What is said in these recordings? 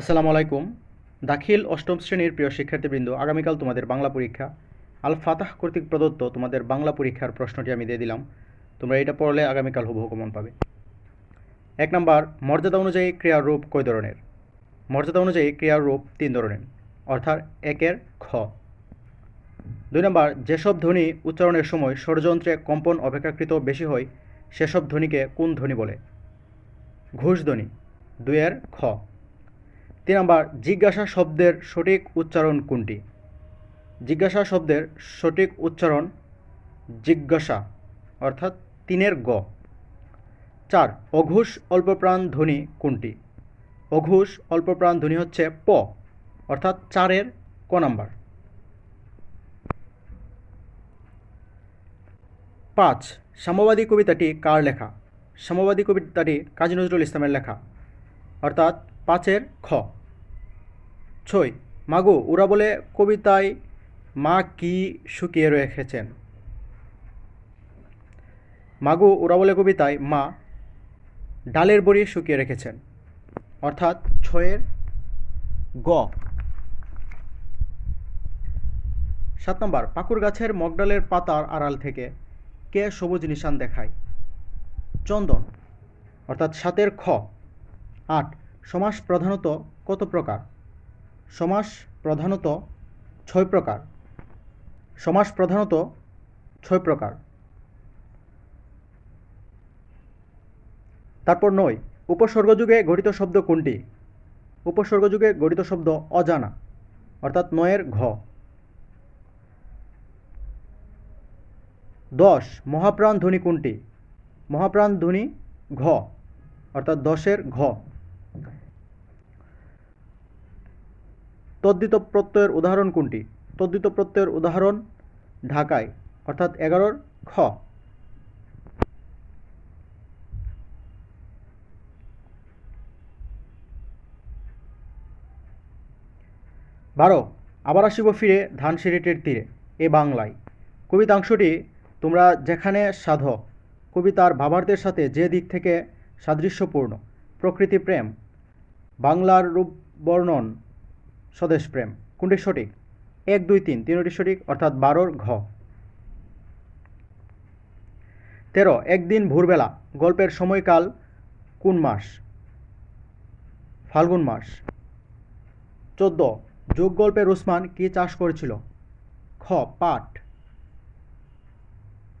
আসসালামু আলাইকুম। দাখিল অষ্টম শ্রেণির প্রিয় শিক্ষার্থীবৃন্দ, আগামীকাল তোমাদের বাংলা পরীক্ষা। আল ফাতাহ কর্তৃক প্রদত্ত তোমাদের বাংলা পরীক্ষার প্রশ্নটি আমি দিয়ে দিলাম। তোমরা এটা পড়লে আগামীকাল হুবহু কমন পাবে। এক নম্বর, মর্যাদা অনুযায়ী ক্রিয়ার রূপ কয় ধরনের? মর্যাদা অনুযায়ী ক্রিয়ার রূপ তিন ধরনের, অর্থাৎ একের খ। দুই নম্বর, যেসব ধ্বনি উচ্চারণের সময় ষড়যন্ত্রে কম্পন অপেক্ষাকৃত বেশি হয়, সেসব ধ্বনিকে কোন ধ্বনি বলে? ঘুষ ধ্বনি। দুইয়ের খ। তিন নম্বর, জিজ্ঞাসা শব্দের সঠিক উচ্চারণ কোনটি? জিজ্ঞাসা শব্দের সঠিক উচ্চারণ জিজ্ঞাসা, অর্থাৎ তিনের গ। চার, অঘুষ অল্পপ্রাণ ধ্বনি কোনটি? অঘুষ অল্পপ্রাণ ধ্বনি হচ্ছে প, অর্থাৎ চারের ক নাম্বার। পাঁচ, সাম্যবাদী কবিতাটি কার লেখা? সাম্যবাদী কবিতাটি কাজী নজরুল ইসলামের লেখা, অর্থাৎ পাঁচের খ। ছয় মাগো, ওরা বলে কবিতায় মা কি শুকিয়ে রেখেছেন? মাগো, ওরা বলে কবিতায় মা ডালের বড়ি শুকিয়ে রেখেছেন। অর্থাৎ ছয়ের গ। সাত নম্বর পাকুর গাছের মগডালের পাতার আড়াল থেকে কে সবুজ নিশান দেখায়? চন্দন, অর্থাৎ সাতের খ। আট, সমাস প্রধানত কত প্রকার? সমাস প্রধানত ছয় প্রকার। সমাস প্রধানত ছয় প্রকার। তারপর নয়, উপসর্গযুগে গঠিত শব্দ কোনটি? উপসর্গযুগে গঠিত শব্দ অজানা, অর্থাৎ নয়ের ঘ। দশ, মহাপ্রাণ ধ্বনি কোনটি? মহাপ্রাণ ধ্বনি ঘ, অর্থাৎ দশের ঘ। তদ্দিত প্রত্যয়ের উদাহরণ কোনটি? তদ্দিত প্রত্যয়ের উদাহরণ ঢাকায়, অর্থাৎ এগারোর খ। বারো, আবার আসিব ফিরে ধান সিঁড়িটির তীরে, এ বাংলায়। কবিতাংশটি তোমরা যেখানে সাধ, কবিতার ভাবার্থের সাথে যে দিক থেকে সাদৃশ্যপূর্ণ, প্রকৃতি প্রেম, বাংলার রূপ বর্ণন স্বদেশ প্রেম। কোনটি সঠিক? এক, দুই, তিন। তিনটি সঠিক, অর্থাৎ বারোর ঘ। তেরো, একদিন ভোরবেলা, গল্পের সময়কাল কোন মাস? ফাল্গুন মাস। চোদ্দ, যোগ গল্পের উসমান কি চাষ করেছিল? খ, পাট।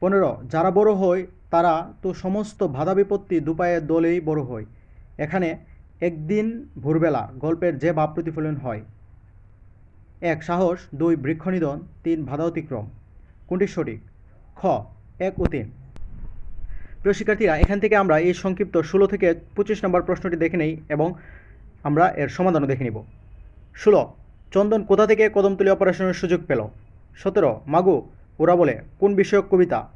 পনেরো, যারা বড় হয়, তারা তো সমস্ত বাধা বিপত্তি দুপায়ের দলেই বড় হয়। এখানে একদিন ভোরবেলা গল্পের যে ভাব প্রতিফলন হয় এক সাহস, দুই বৃক্ষনিধন, তিন বাধা অতিক্রম কোনটি সঠিক? খ, এক ও তিন। প্রিয় শিক্ষার্থীরা এখান থেকে আমরা এই সংক্ষিপ্ত ষোলো থেকে পঁচিশ নম্বর প্রশ্নটি দেখে নেই এবং আমরা এর সমাধানও দেখে নিব। ষোলো, চন্দন কোথা থেকে কদমতলি অপারেশনের সুযোগ পেল? সতেরো, মাগু, ওরা বলে, কোন বিষয়ক কবিতা?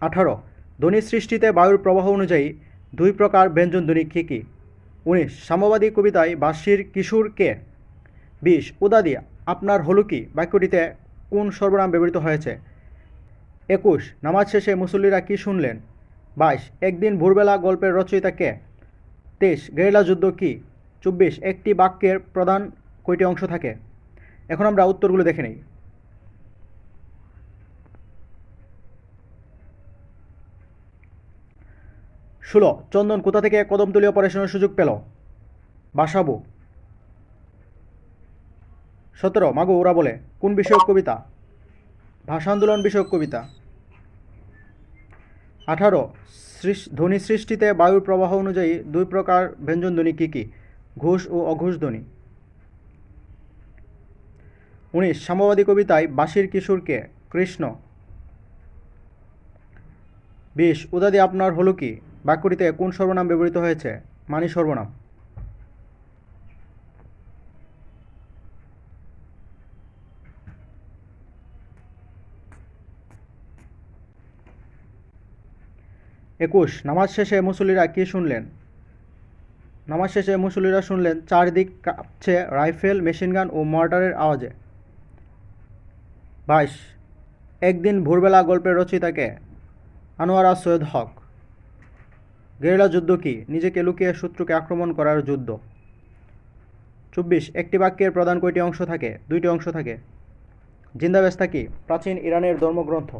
আঠারো, ধ্বনি সৃষ্টিতে বায়ুর প্রবাহ অনুযায়ী দুই প্রকার ব্যঞ্জন ধ্বনি কী কী? উনিশ, সাম্যবাদী কবিতায় বাসির কিশোর কে? বিশ উদাদি আপনার হলো কি? বাক্যটিতে কোন সর্বনাম ব্যবহৃত হয়েছে? একুশ, নামাজ শেষে মুসল্লিরা কি শুনলেন? বাইশ, একদিন ভোরবেলা গল্পের রচয়িতা কে? তেইশ, গেরিলা যুদ্ধ কি? চব্বিশ, একটি বাক্যের প্রধান কয়টি অংশ থাকে? এখন আমরা উত্তরগুলো দেখে নেই। ষোলো, চন্দন কোথা থেকে কদমতলী অপারেশনের সুযোগ পেল? বাসাবু। সতেরো, মাগো, ওরা বলে, কোন বিষয়ক কবিতা? ভাষা আন্দোলন বিষয়ক কবিতা। আঠারো ধ্বনি সৃষ্টিতে বায়ুর প্রবাহ অনুযায়ী দুই প্রকার ব্যঞ্জন ধ্বনি কী কী? ঘুষ ও অঘুষ ধ্বনি। উনিশ, সাম্যবাদী কবিতায় বাঁশির কিশোরকে কৃষ্ণ। বিশ, উদাদি আপনার হলো কি? বাক্যটিতে কোন সর্বনাম ব্যবহৃত হয়েছে? মানি সর্বনাম। একুশ, নামাজ শেষে মুসল্লিরা কি শুনলেন? নামাজ শেষে মুসল্লিরা শুনলেন, চারদিক কাঁপছে রাইফেল মেশিনগান ও মর্টারের আওয়াজে। বাইশ, একদিন ভোরবেলা গল্পের রচয়িতাকে আনোয়ারা সৈয়দ হক। গেরিলা যুদ্ধ কি? নিজেকে লুকিয়ে শত্রুকে আক্রমণ করার যুদ্ধ। চব্বিশ, একটি বাক্যের প্রধান কয়টি অংশ থাকে? দুইটি অংশ থাকে। জিন্দাবেস্তা কি? প্রাচীন ইরানের ধর্মগ্রন্থ।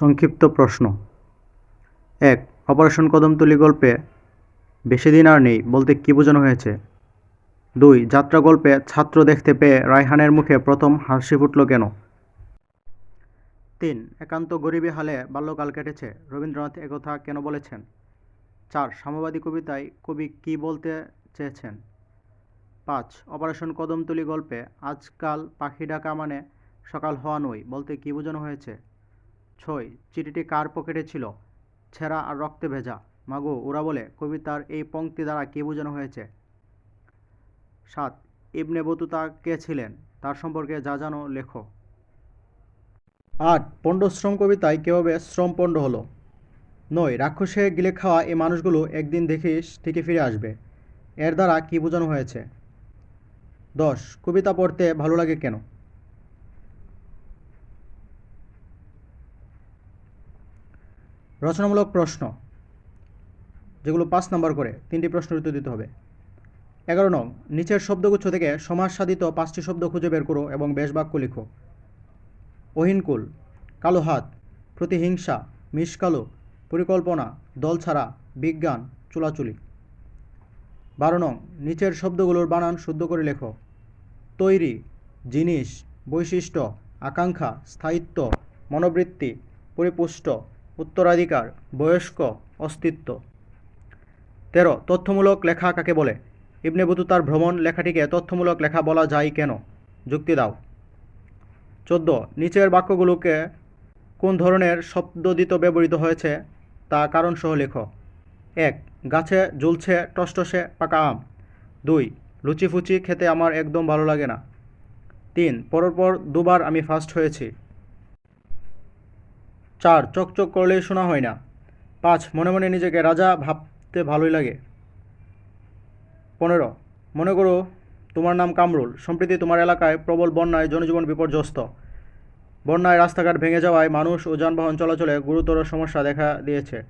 সংক্ষিপ্ত প্রশ্ন। এক, অপারেশন কদমতলি গল্পে বেশি দিন আর নেই বলতে কী বোঝানো হয়েছে? দুই, যাত্রা গল্পে ছাত্র দেখতে পেয়ে রায়হানের মুখে প্রথম হাসি ফুটল কেন? তিন, একান্ত গরিবী হালে বাল্যকাল কেটেছে, রবীন্দ্রনাথ একথা কেন বলেছেন? চার, সাম্যবাদী কবিতায় কবি কী বলতে চেয়েছেন? পাঁচ, অপারেশন কদমতলি গল্পে আজকাল পাখি ডাকা মানে সকাল হওয়া নয় বলতে কী বোঝানো হয়েছে? ছয়। চিঠিটি কার পকেটে ছিল? ছেঁড়া আর রক্তে ভেজা। মাগো, ওরা বলে, কবিতার এই পংক্তি দ্বারা কী বোঝানো হয়েছে? সাত। ইবনে বতুতা কে ছিলেন? তার সম্পর্কে যা জানো লেখো। আট। পণ্ডশ্রম কবিতায় কীভাবে শ্রম পণ্ড হলো। নয়। রাক্ষসে গিলে খাওয়া এই মানুষগুলো একদিন দেখিস ঠিকই ফিরে আসবে। এর দ্বারা কী বোঝানো হয়েছে? দশ। কবিতা পড়তে ভালো লাগে কেন? রচনামূলক প্রশ্ন, যেগুলো পাঁচ নাম্বার করে তিনটি প্রশ্নের উত্তর দিতে হবে। এগারো নং, নিচের শব্দগুচ্ছ থেকে সমাজ সাধিত পাঁচটি শব্দ খুঁজে বের করো এবং বেশ বাক্য লিখো। অহিনকুল কালো হাত, প্রতিহিংসা মিসকালো পরিকল্পনা, দল ছাড়া, বিজ্ঞান, চুলাচুলি। বারো নং, নিচের শব্দগুলোর বানান শুদ্ধ করে লেখো। তৈরি, জিনিস, বৈশিষ্ট্য, আকাঙ্ক্ষা, স্থায়িত্ব, মনোবৃত্তি, পরিপুষ্ট উত্তরাধিকার, বয়স্ক, অস্তিত্ব। তেরো, তথ্যমূলক লেখা কাকে বলে? ইবনে বতুতার ভ্রমণ লেখাটিকে তথ্যমূলক লেখা বলা যায় কেন? যুক্তি দাও। চোদ্দ, নিচের বাক্যগুলোকে কোন ধরনের শব্দদিত ব্যবহৃত হয়েছে? তা কারণসহ লেখ। এক, গাছে ঝুলছে টসটসে পাকা আম। দুই, লুচিফুচি খেতে আমার একদম ভালো লাগে না। তিন, পরপর দুবার আমি ফার্স্ট হয়েছি। চার চকচক করলেই শোনা হয় না। পাঁচ, মনে মনে নিজেকে রাজা ভাবতে ভালোই লাগে। পনেরো, মনে করো তোমার নাম কামরুল। সম্প্রতি তোমার এলাকায় প্রবল বন্যায় জনজীবন বিপর্যস্ত। বন্যায় রাস্তাঘাট ভেঙে যাওয়ায় মানুষ ও যানবাহন চলাচলে গুরুতর সমস্যা দেখা দিয়েছে।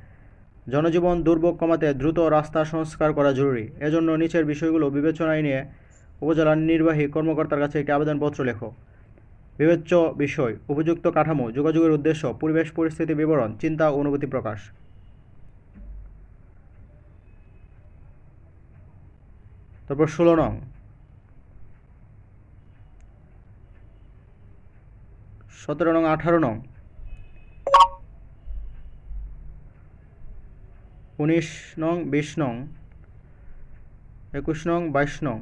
জনজীবন দুর্ভোগ কমাতে দ্রুত রাস্তা সংস্কার করা জরুরি। এজন্য নিচের বিষয়গুলো বিবেচনায় নিয়ে উপজেলার নির্বাহী কর্মকর্তার কাছে একটি আবেদনপত্র লেখো। বিবেচ্য বিষয়, উপযুক্ত কাঠামো, যোগাযোগের উদ্দেশ্য, পরিবেশ পরিস্থিতি বিবরণ, চিন্তা অনুভূতি প্রকাশ। তারপর ষোলো নং। সতেরো নং, আঠারো নং। উনিশ নং, বিশ নং। একুশ নং, বাইশ নং।